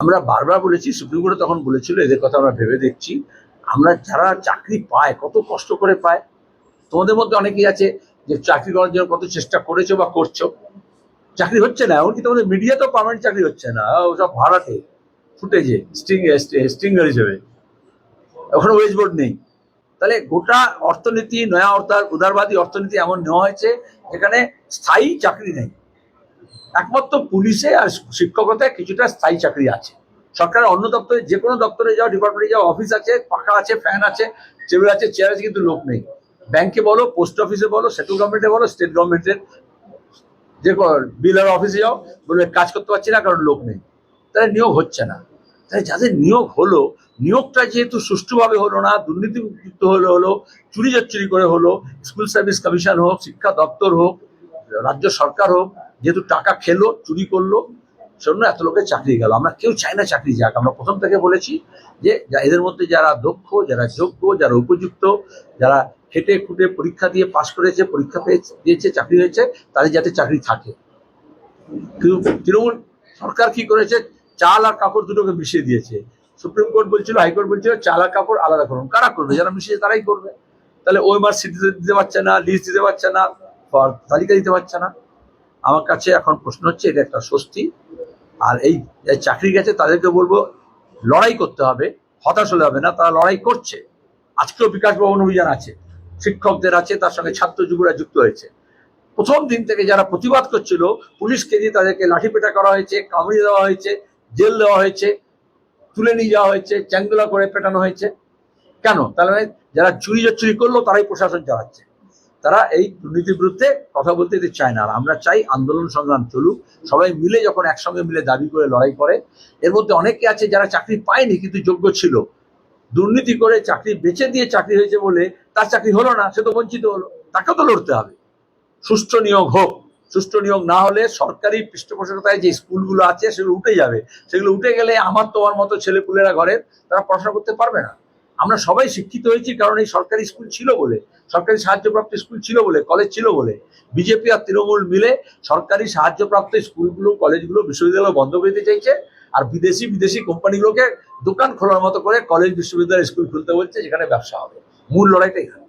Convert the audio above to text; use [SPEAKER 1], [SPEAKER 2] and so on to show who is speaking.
[SPEAKER 1] আমরা বারবার বলেছি, সুপ্রিম কোর্টে তখন বলেছিল, এদের কথা আমরা ভেবে দেখছি। আমরা যারা চাকরি পায়, কত কষ্ট করে পায়, তোমাদের মধ্যে অনেকেই আছে যে চাকরি করার জন্য কত চেষ্টা করেছ বা করছ। চাকরি হচ্ছে না, এমনকি তোমাদের মিডিয়াতেও পার্মানেন্ট চাকরি হচ্ছে না। ওসব ভাড়াতে, ফুটেজে স্টিং স্টিঙ্গার হিসেবে। ওখানে ওয়েজ বোর্ড নেই। তাহলে গোটা অর্থনীতি, নয়া অর্থাৎ উদারবাদী অর্থনীতি এমন নেওয়া হয়েছে যেখানে স্থায়ী চাকরি নেই। একমাত্র পুলিশে আর শিক্ষকতায় কিছুটা স্থায়ী চাকরি আছে। সরকারের অন্য দপ্তরে, যে কোনো দপ্তরে যাও ডিপার্টমেন্টে যাও অফিস আছে, পাখা আছে ফ্যান আছে টেবিল আছে চেয়ার আছে, কিন্তু লোক নেই। ব্যাংকে বলো পোস্ট অফিসে বলো সেন্ট্রাল গভর্নমেন্টে বলো স্টেট গভর্নমেন্টের যে বিলার অফিসে যাও বলবে কাজ করতে পারছি না, কারণ লোক নেই। তাহলে নিয়োগ হচ্ছে না। তাই যাদের নিয়োগ হলো, নিয়োগটা যেহেতু সুষ্ঠুভাবে হলো না দুর্নীতিযুক্ত হলো হলো চুরি চুরি করে হলো স্কুল সার্ভিস কমিশন হোক, শিক্ষা দপ্তর হোক রাজ্য সরকার হোক, যেহেতু টাকা খেলো, চুরি করল, সেজন্য এত লোকের চাকরি গেল। আমরা কেউ চাই না চাকরি যাক। আমরা প্রথম থেকে বলেছি যে এদের মধ্যে যারা দক্ষ, যারা যোগ্য, যারা উপযুক্ত, যারা খেটে খুঁটে পরীক্ষা দিয়ে পাশ করেছে, পরীক্ষা পেয়ে দিয়েছে, চাকরি হয়েছে, তাদের যাতে চাকরি থাকে। তৃণমূল সরকার কি করেছে? চাল আর কাপড় দুটোকে মিশিয়ে দিয়েছে। সুপ্রিম কোর্ট বলছিল, হাইকোর্ট বলছিল, চাল আর কাপড় আলাদা করুন। কারা করবে? যারা মিশিয়ে তারাই করবে। তাহলে ওই মার সিটি দিতে পারছে না, লিস্ট দিতে পারছে না। ফর তালিকা দিতে পারছে না। আমার কাছে এখন প্রশ্ন হচ্ছে, এটা একটা স্বস্তি। আর এই চাকরি গেছে, তাদেরকে বলব, লড়াই করতে হবে। হতাশ হলে হবে না, তারা লড়াই করছে। আজকেও বিকাশ ভবন অভিযান আছে। শিক্ষকদের আছে, তার সঙ্গে ছাত্র যুবরা যুক্ত হয়েছে। প্রথম দিন থেকে যারা প্রতিবাদ করছিল পুলিশকে দিয়ে তাদেরকে লাঠিপেটা করা হয়েছে, কামড়িয়ে দেওয়া হয়েছে, জেল দেওয়া হয়েছে, তুলে নিয়ে যাওয়া হয়েছে, চ্যাংদোলা করে পেটানো হয়েছে। কেন? তাহলে যারা চুরি চুরি করল, তারাই প্রশাসন চালাচ্ছে। তারা এই দুর্নীতির বিরুদ্ধে কথা বলতে চায় না। আর আমরা চাই আন্দোলন সংগ্রাম চলুক। সবাই মিলে যখন একসঙ্গে মিলে দাবি করে, লড়াই করে, এর মধ্যে অনেকে আছে যারা চাকরি পায়নি কিন্তু যোগ্য ছিল। দুর্নীতি করে চাকরি বেচে দিয়ে চাকরি হয়েছে বলে তার চাকরি হলো না, সে তো বঞ্চিত হলো। তাকেও তো লড়তে হবে। সুষ্ঠু নিয়োগ হোক। সুষ্ঠু নিয়োগ না হলে সরকারি পৃষ্ঠপোষকতায় যে স্কুলগুলো আছে সেগুলো উঠে যাবে। সেগুলো উঠে গেলে আমার তোমার মতো ছেলেপুলেরা ঘরে তারা পড়াশোনা করতে পারবে না। আমরা সবাই শিক্ষিত হয়েছি কারণ এই সরকারি স্কুল ছিল বলে, সরকারি সাহায্যপ্রাপ্ত স্কুল ছিল বলে, কলেজ ছিল বলে। বিজেপি আর তৃণমূল মিলে সরকারি সাহায্যপ্রাপ্ত স্কুলগুলো, কলেজগুলো, বিশ্ববিদ্যালয় বন্ধ করে দিতে চাইছে আর বিদেশি বিদেশি কোম্পানিগুলোকে দোকান খোলার মতো করে কলেজ, বিশ্ববিদ্যালয় স্কুল খুলতে বলছে যেখানে ব্যবসা হবে। মূল লড়াইটা এখানে।